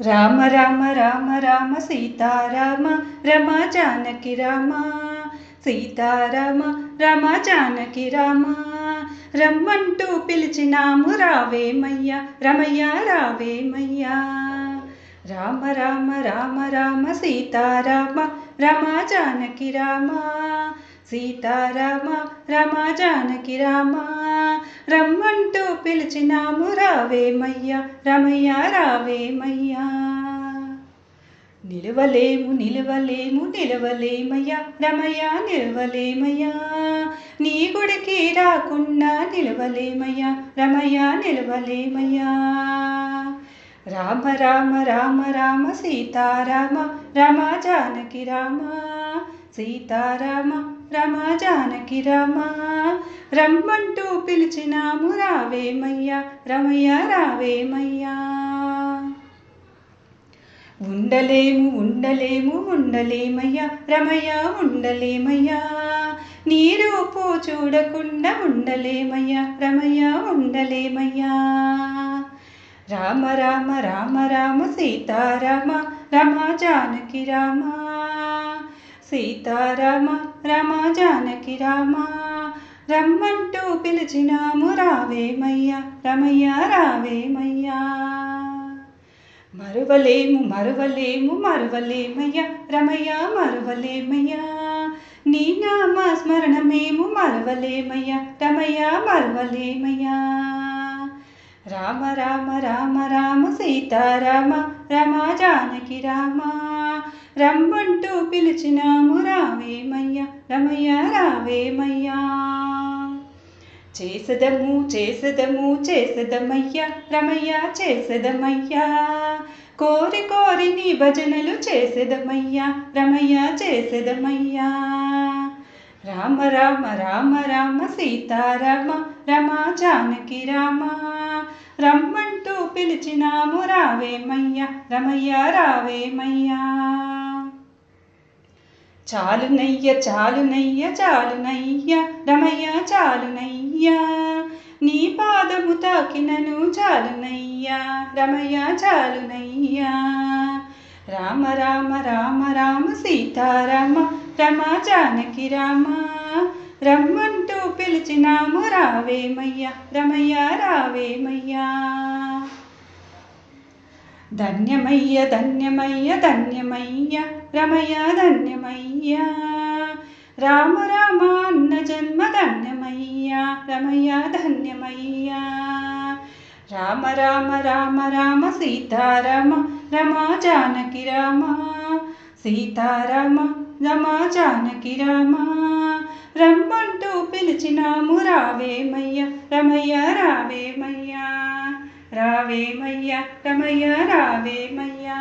రామ రామ రామ రామ సీతారామ రమ జానకి రామ సీతారామ రమ జానకి రామ. రమ్మంటూ పిలిచినాము రావేమయ్య రమయ్య రావేమయ్య రామ రామ రామ రామ సీతారామ రమ జానకి రామ. సీతారామ రామ జానకి రామ. రమ్మంటూ పిలిచినాము రావేమయ్యా రమయ్య రావేమయ్యా నిలవలేము నిలవలేము నిలవలేమయ్యా రమయ్య నిలవలేమయ్యా. నీ గుడికి రాకుండా నిలవలేమయ్యా రమయ్య నిలవలేమయ్యా. రామ రామ రామ రామ సీతారామ రామ జానకి రామ. సీతారామ రమ జానకి రామ. రమ్మంటూ పిలిచినాము రావేమయ్యా రమయ్య రావేమయ్యా ఉండలేము ఉండలేము ఉండలేమయ్యా రమయ్య ఉండలేమయ్యా. నీరు పో చూడకుండా ఉండలేమయ్యా రమయ్య ఉండలేమయ్యా. రామ రామ రామ రామ సీతారామ రమ జానకి రామ. సీతారామ రామ జానకి రామ. రమ్మంటూ పిలిచినాము రావేమయ్యా రమయ్య రావేమయ్యా మరువలేము మరువలేము మరువలేమయ్యా రమయ్య మరువలేమయ్యా నీ నామ స్మరణమేము మరవలేమయ్యా రమయ్య మరవలేమయ్యా రామ రామ రామ రామ సీతారామ రమ జానకి రామ. రమ్మంటూ పిలిచినాము రావేమయ్య రమయ్య రావేమయ్యా చేసదము చేసదము చేసదమయ్య రమయ్య చేసదమయ్యా. కోరి కోరి నీ భజనలు చేసేదమయ్యా రమయ్య చేసేదమయ్యా. రామ రామ రామ రామ సీతారామ రమ జానకి రామ. రమ్మంటూ పిలిచినాము రావేమయ్య రమయ్య రావేమయ్యా చాలునయ్య చాలునయ్య చాలునయ్య రమయ్య చాలునయ్య నీ పాదము తాకినను చాలునయ్య రమయ్య చాలునయ్య రామ రామ రామ రామ సీతారామ రమ జానకి రామ రమ్మంటూ పిలిచినాము రావేమయ్య రమయ్య రావేమయ్యా ధన్యమయ్య ధన్యమయ్య ధన్యమయ్య రమయ్య ధన్యమయ్య. రామ రామ అన్న జన్మ ధన్యమయ్య రమయ్య ధన్యమయ్య. రామ రామ రామ రామ సీతారామ రమ జానకి రామ. సీతారామ రమ జానకి రామ. రమ్మంటూ పిలిచినాము రావేమయ్య రమయ్య రావేమయ్య రావేమయ్య రమయ్య రావేమయ్యా